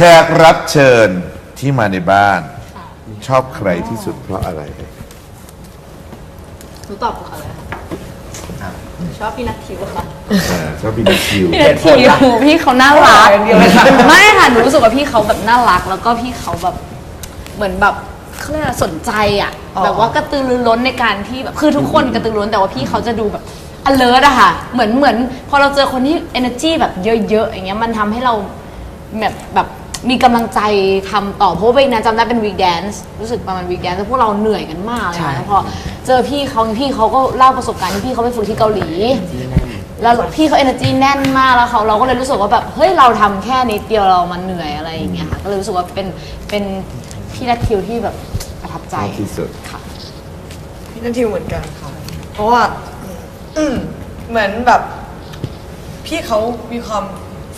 แขกรับเชิญที่มาในบ้าน ชอบใครที่สุดเพราะอะไร หนูตอบก่อนเลยค่ะชอบพี่นัททิวค่ะอ่าชอบพี่นิคิว พี่นาทีพี่เขาน่ารักอย่างเดียวเลยค่ะไม่ค่ะหนูรู้สึกว่าพี่เขาแบบน่ารัก แล้วก็พี่เขาแบบเหมือนแบบเขาเรียกอะไรสนใจอะอ๋อแบบว่ากระตือรือร้นในการที่แบบคือทุกคนกระตือรือร้นแต่ว่าพี่เขาจะดูแบบ alert อะค่ะ เหมือนเหมือน พอเราเจอคนที่ energy แบบเยอะๆอย่างเงี้ยมันทำให้เราแบบแบบ มีกำลังใจทำต่อเพราะว่าเวกนั้นจำได้เป็นวีคแดนซ์รู้สึกประมาณวีคแดนซ์แล้วพวกเราเหนื่อยกันมากเลยค่ะแล้วพอเจอพี่เขาพี่เขาก็เล่าประสบการณ์ที่พี่เขาไปฝึกที่เกาหลี แล้วพี่เขา energy แน่นมากแล้วเขาเราก็เลยรู้สึกว่าแบบเฮ้ยเราทำแค่นิดเดียวเรามันเหนื่อยอะไรอย่างเงี้ยค่ะก็เลยรู้สึกว่าเป็นเป็นพี่นัททิวที่แบบประทับใจชอบที่สุด ค่ะ พี่นันทิวเหมือนกันค่ะ เพราะว่าอืมเหมือนแบบ พี่เขามีความ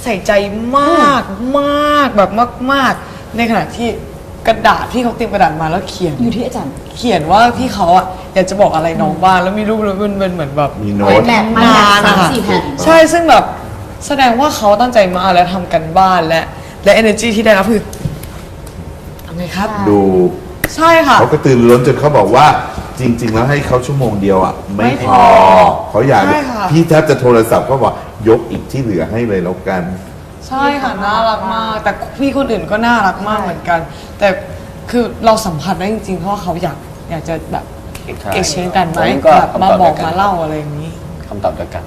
ใส่ใจมากมากแบบมาก ๆ ในขณะที่กระดาษที่เขาเตรียมกระดาษมาแล้วเขียน อยู่ที่อาจารย์ เขียนว่าพี่เขาอะอยากจะบอกอะไรน้องบ้างแล้วมีรูปแล้วมันเป็นเหมือนแบบมีโน้ตแมทมันนานสาอะมค่ะสี่แผ่นใช่ซึ่งแบบแสดงว่าเขาตั้งใจมากและทำกันบ้านและและ energy ที่ได้รับคือทำไงครับ ดู ใช่ค่ะ เขาก็ตื่นร้นจนเขาบอกว่า จริง ๆ แล้วให้เขาชั่วโมงเดียวอะไม่ไม่พพออเขาอยากใช่ค่ะ พี่แทบจะโทรศัพท์ก็บอกยกอีกที่เหลือให้เลยแล้วกัน ใช่ค่ะน่ารักมาก แต่พี่คนอื่นก็น่ารักมากเหมือนกัน แต่คือเราสัมผัสได้จริงๆ เพราะว่าเขาอยากอยากจะแบบใช่เอ็กชแนกันไหมผมก็แบบมาคำตอบบอกเดียวกัน มาเล่าอะไรอย่างนี้ คำตอบเดียวกัน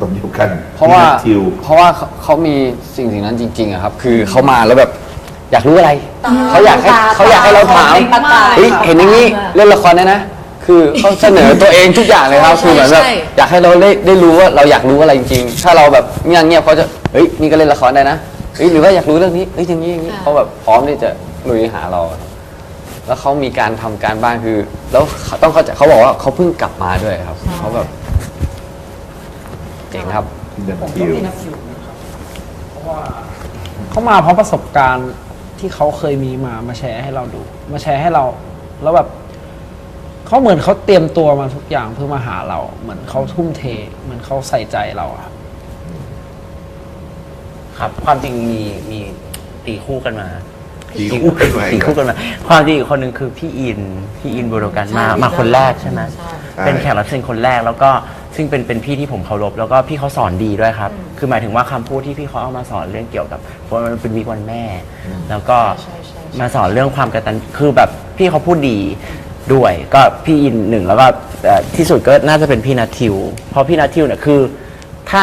ตรงเดียวกันเพราะว่าพี่นัททิว เพราะว่าเขาเขามีสิ่งสิ่งนั้นจริงๆอะครับ คือเขามาแล้วแบบอยากรู้อะไร เขาอยากให้ตาเขาอยากให้เราถามตาตาเฮ้ยเห็นอย่างนี้เล่นละครได้นะ คือเขาเสนอตัวเองทุกอย่างเลยครับใช่คือเหมือนแบบใช่ อยากให้เราได้ได้รู้ว่าเราอยากรู้อะไรจริงๆถ้าเราแบบเงียบเงียบๆเขาจะเฮ้ยนี่ก็เล่นละครได้นะเฮ้ยหรือว่าอยากรู้เรื่องนี้เฮ้ยอย่างนี้อย่างนี้เขาแบบพร้อมที่จะลุยหาเราแล้วเขามีการทำการบ้านคือ แล้วเขาต้องเข้าใจเขาบอกว่าเขาเพิ่งกลับมาด้วยครับเขาแบบเจ๋งครับพี่นัททิวเขามาเพราะประสบการณ์ที่เขาเคยมีมามาแชร์ให้เราดู มาแชร์ให้เรา แล้วแบบ เขาเหมือนเขาเตรียมตัวมาทุกอย่างเพื่อมาหาเรา เหมือนเขาทุ่มเท เหมือนเขาใส่ใจเราอะครับ ครับ ความจริงมีมีตีคู่กันมาตีคู่กันไว้ตีคู่กันมา ความจริงอีกคนหนึ่งคือพี่อินพี่อินบุรกันมามาคนแรกใช่ไหมเป็นแขกรับเชิญคนแรกแล้วก็ซึ่งเป็นเป็นพี่ที่ผมเคารพแล้วก็พี่เขาสอนดีด้วยครับ คือหมายถึงว่าคำพูดที่พี่เขาเอามาสอนเรื่องเกี่ยวกับเพราะมันเป็นวีควันแม่ แล้วก็มาสอนเรื่องความกตัญคือแบบพี่เขาพูดดี ด้วย ก็พี่อินหนึ่งแล้วก็เอ่อที่สุดก็น่าจะเป็นพี่นัททิว เพราะพี่นัททิวเนี่ยคือถ้า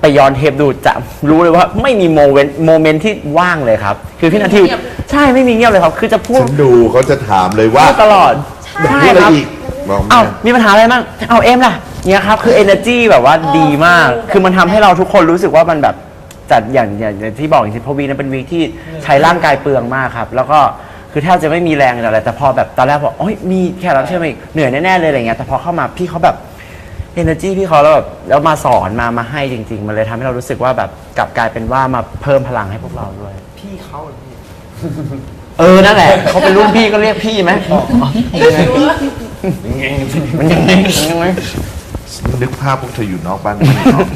ไปย้อนเทปดูจะรู้เลยว่าไม่มีโมเมนต์โมเมนต์ที่ว่างเลยครับ คือพี่นาทีใช่ไม่มีเงียบเลยครับ คือจะพูดฉันดูเขาจะถามเลยว่าพูดตลอดอยากใช่รู้อะไรครับอีกบอกมาเอ้ามีปัญหาอะไรบ้างเอาเอ็มล่ะเนี่ยครับคือ energy แบบว่าดีมาก คือมันทำให้เราทุกคนรู้สึกว่ามันแบบจัดอย่างอย่างอย่างที่บอกจริงๆเพราะวีนั้นเป็นวีคที่ใช้ร่างกายเปลืองมากครับ แล้วก็ คือแทบจะไม่มีแรงอะไรแต่พอแบบตอนแรกบอกโอ้ยมีแขกรับเชิญมาอีกเหนื่อยแน่ๆเลยอะไรเงี้ยแต่พอเข้ามาพี่เขาแบบ energy พี่เขาแล้วแบบแล้วมาสอนมามาให้จริง ๆ มันเลยทำให้เรารู้สึกว่าแบบกลับกลายเป็นว่ามาเพิ่มพลังให้พวกเราด้วย พี่เขาเหรอพี่เออนั่นแหละเขาเป็นรุ่นพี่ก็เรียกพี่ไหมมันยังไงมันยังไงมันยังไง นึกภาพพวกเธออยู่นอกบ้านไม่ออก